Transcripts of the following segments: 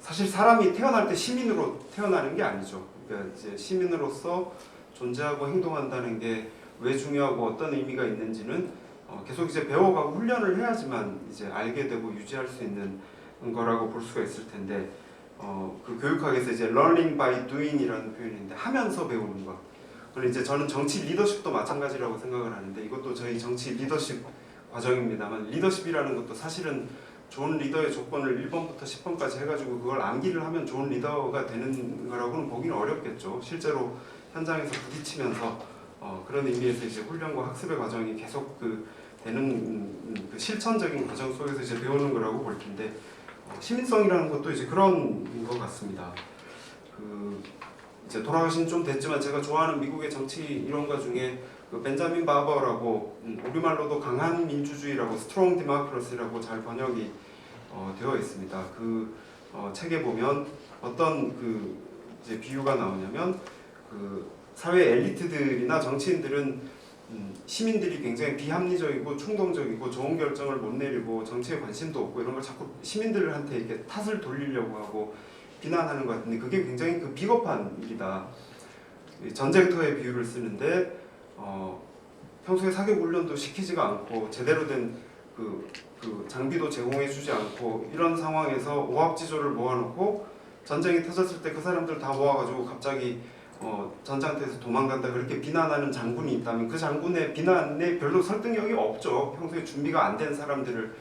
사실 사람이 태어날 때 시민으로 태어나는 게 아니죠. 그러니까 이제 시민으로서 존재하고 행동한다는 게 왜 중요하고 어떤 의미가 있는지는 어, 계속 이제 배워가고 훈련을 해야지만 이제 알게 되고 유지할 수 있는 거라고 볼 수가 있을 텐데 어, 그 교육학에서 이제 learning by doing이라는 표현인데 하면서 배우는 거. 그리고 이제 저는 정치 리더십도 마찬가지라고 생각을 하는데 이것도 저희 정치 리더십 과정입니다만 리더십이라는 것도 사실은 좋은 리더의 조건을 1번부터 10번까지 해가지고 그걸 암기를 하면 좋은 리더가 되는 거라고는 보기는 어렵겠죠. 실제로 현장에서 부딪히면서 어, 그런 의미에서 이제 훈련과 학습의 과정이 계속 그 되는 음, 그 실천적인 과정 속에서 이제 배우는 거라고 볼 텐데 어, 시민성이라는 것도 이제 그런 것 같습니다. 그 이제 돌아가신 좀 됐지만 제가 좋아하는 미국의 정치 이론가 중에 그 벤자민 바버라고 음, 우리말로도 강한 민주주의라고 스트롱 디마크러시라고 잘 번역이 어, 되어 있습니다. 그 어, 책에 보면 어떤 그 이제 비유가 나오냐면 그 사회 엘리트들이나 정치인들은 음, 시민들이 굉장히 비합리적이고 충동적이고 좋은 결정을 못 내리고 정치에 관심도 없고 이런 걸 자꾸 시민들한테 이렇게 탓을 돌리려고 하고 비난하는 것 같은데 그게 굉장히 그 비겁한 일이다. 이 전쟁터의 비유를 쓰는데 어, 평소에 사격 훈련도 시키지가 않고 제대로 된 그, 그 장비도 제공해주지 않고 이런 상황에서 오합지졸을 모아놓고 전쟁이 터졌을 때 그 사람들 다 모아가지고 갑자기 어, 전장터에서 도망간다 그렇게 비난하는 장군이 있다면 그 장군의 비난에 별로 설득력이 없죠. 평소에 준비가 안 된 사람들을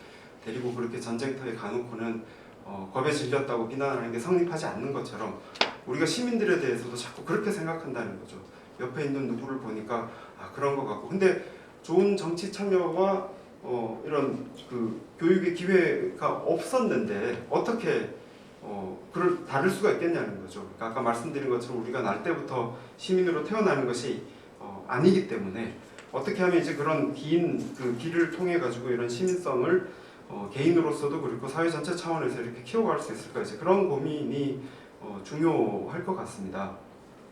데리고 그렇게 전쟁터에 가놓고는 어, 겁에 질렸다고 비난하는 게 성립하지 않는 것처럼 우리가 시민들에 대해서도 자꾸 그렇게 생각한다는 거죠. 옆에 있는 누구를 보니까 아 그런 것 같고 근데 좋은 정치 참여와 어, 이런 그 교육의 기회가 없었는데 어떻게 어, 그를 다를 수가 있겠냐는 거죠. 그러니까 아까 말씀드린 것처럼 우리가 날 때부터 시민으로 태어나는 것이 어, 아니기 때문에 어떻게 하면 이제 그런 긴 그 길을 통해 가지고 이런 시민성을 어, 개인으로서도 그리고 사회 전체 차원에서 이렇게 키워갈 수 있을까 이제 그런 고민이 어, 중요할 것 같습니다.